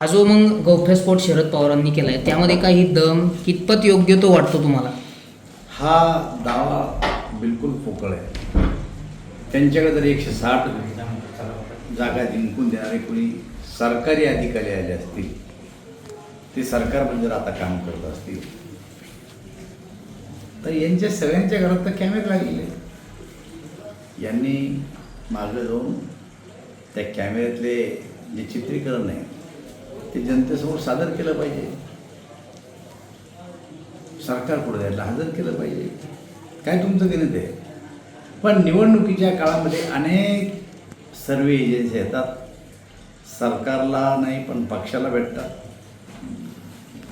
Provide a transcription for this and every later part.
हा जो मग गौठस्फोट शरद पवारांनी केलाय त्यामध्ये काही दम कितपत योग्य तो वाटतो तुम्हाला हा दावा बिलकुल पोकळ आहे त्यांच्याकडे जर एकशे साठ जागा जिंकून देणारे कोणी सरकारी अधिकारी आले असतील ते सरकार जर आता काम करत असतील तर यांच्या सगळ्यांच्या घरात तर कॅमेरे लागलेले आहेत. यांनी मागं जाऊन त्या कॅमेऱ्यातले जे चित्रीकरण आहे ते जनतेसमोर सादर केलं पाहिजे. सरकार पुढे द्यायला हजर केलं पाहिजे. काय तुमचं गणित आहे? पण निवडणुकीच्या काळामध्ये अनेक सर्वे एजन्सी येतात. सरकारला नाही पण पक्षाला भेटतात.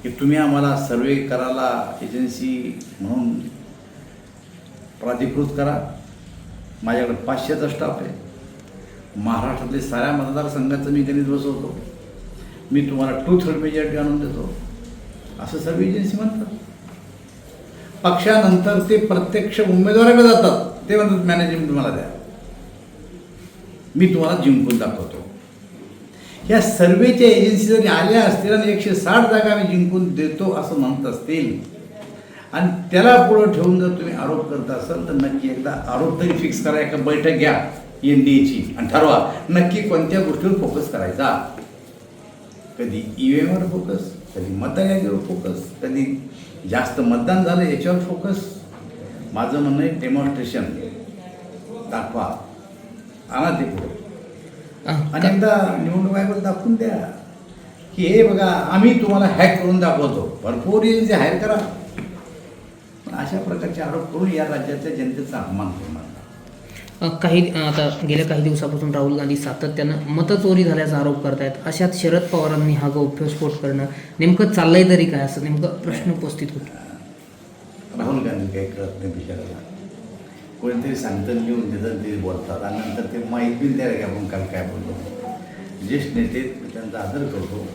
की तुम्ही आम्हाला सर्वे करायला एजन्सी म्हणून प्राधिकृत करा. माझ्याकडे पाचशेचा स्टाफ आहे. महाराष्ट्रातले साऱ्या मतदारसंघाचं मी गणित बसवतो. मी तुम्हाला टू थर्ड मेजॉरिटी आणून देतो. असं सर्व एजन्सी म्हणतात. पक्षानंतर ते प्रत्यक्ष उमेदवाराकडे जातात. ते म्हणतात मॅनेजमेंट मला द्या. मी तुम्हाला जिंकून दाखवतो. या सर्वेच्या एजन्सी जरी आल्या असतील आणि एकशे साठ जागा मी जिंकून देतो असं म्हणत असतील आणि त्याला पुढं ठेवून जर तुम्ही आरोप करत असाल तर नक्की एकदा आरोप तरी फिक्स करा. एका बैठक घ्या एन डी एची आणि ठरवा नक्की कोणत्या गोष्टीवर फोकस करायचा. कधी ई व्ही एमवर फोकस कधी मतदानावर फोकस कधी जास्त मतदान झालं याच्यावर फोकस माझं म्हणणं आहे डेमॉन्स्ट्रेशन दाखवा. आणा ते पुढे आणि एकदा निवडणूक आयोगाला दाखवून द्या. की हे बघा आम्ही तुम्हाला हॅक करून दाखवतो. भरपूर एजन्सी हायर करा. पण अशा प्रकारचे आरोप करून या राज्याच्या जनतेचा अपमान अं, काही आता गेल्या काही दिवसापासून राहुल गांधी सातत्यानं मतचोरी झाल्याचा आरोप करतायत. अशात शरद पवारांनी हा गौप्यस्फोट करणं नेमकं चाललंय तरी काय? असं नेमकं प्रश्न उपस्थित होतो. राहुल गांधी काही कळत नाही बिचारायला कोणीतरी सांगतं लिहून देतात ते बोलतात. आणि नंतर ते माहीत बिल द्यायला की आपण काल काय बोललो. ज्येष्ठ नेते त्यांचा आदर करतो.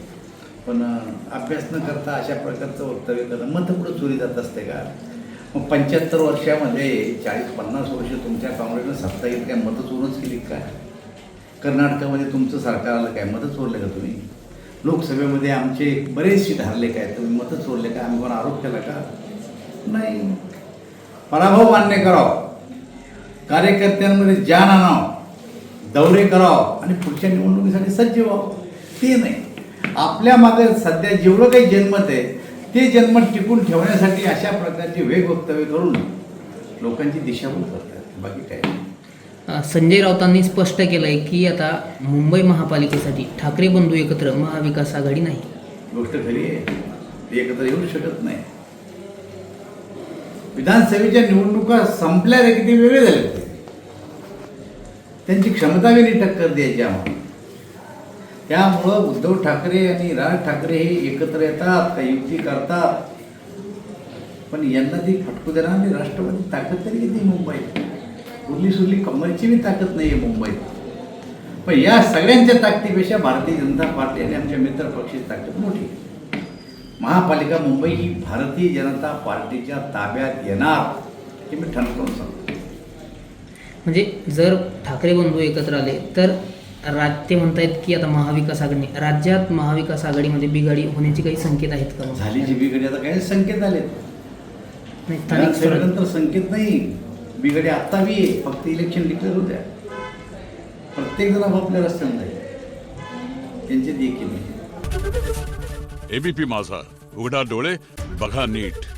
पण अभ्यास न करता अशा प्रकारचं वक्तव्य करणं. मत कुठं चोरी जात असते का? मग पंच्याहत्तर वर्षामध्ये चाळीस पन्नास वर्ष तुमच्या काँग्रेसनं सत्ता येईल काय मतं चोरूनच केली काय कर्नाटकामध्ये तुमचं सरकार आलं काय? मतं चोरले का तुम्ही? लोकसभेमध्ये आमचे बरेचसे ठरले काय? तुम्ही मतं चोरले का? आम्ही कोण आरोप केला का? नाही. पराभव मान्य करावं. कार्यकर्त्यांमध्ये जान आणावं. दौरे करावं आणि पुढच्या निवडणुकीसाठी सज्ज व्हावं. ते नाही. आपल्या मागे सध्या जेवढं काही जन्मत आहे ते जन्मत टिकून ठेवण्यासाठी अशा प्रकारचे वेग वक्तव्य करून लोकांची दिशाभूल करतात बाकी काय संजय राऊतांनी स्पष्ट केलंय की आता मुंबई महापालिकेसाठी ठाकरे बंधू एकत्र महाविकास आघाडी नाही. गोष्ट खरी आहे. ते एकत्र येऊ शकत नाही. विधानसभेच्या निवडणुका संपल्या रे की ते वेगळे झाले त्यांची क्षमता वेगळी टक्कर द्यायची आम्हाला. त्यामुळं उद्धव ठाकरे आणि राज ठाकरे हे एकत्र येतात काही युती करतात. पण यांना ती फटकू देणार आणि राष्ट्रवादी ताकद तरी येते मुंबईत? उरली सुरली कमलची बी ताकद नाही आहे मुंबईत. पण या सगळ्यांच्या ताकदीपेक्षा भारतीय जनता पार्टी आणि आमच्या मित्र पक्षाची ताकद मोठी महापालिका मुंबई ही भारतीय जनता पार्टीच्या ताब्यात येणार हे मी ठणकावून सांगतो. म्हणजे जर ठाकरे बंधू एकत्र आले तर राज ते म्हणतायत की आता महाविकास आघाडी राज्यात महाविकास आघाडीमध्ये बिघाडी होण्याचे काही संकेत आहेत का मग? झाली जी बिघडी आता काही संकेत आलेत. नाही, स्थानिक स्वराज्य विधानसभेनंतर संकेत नाही. बिघडी आत्ता बी आहे. फक्त इलेक्शन डिक्लेअर होत्या. प्रत्येक जण आपापल्या रस्त्यानं जाईल. त्यांचे देखील नाही एबीपी माझा. उघडा डोळे बघा नीट.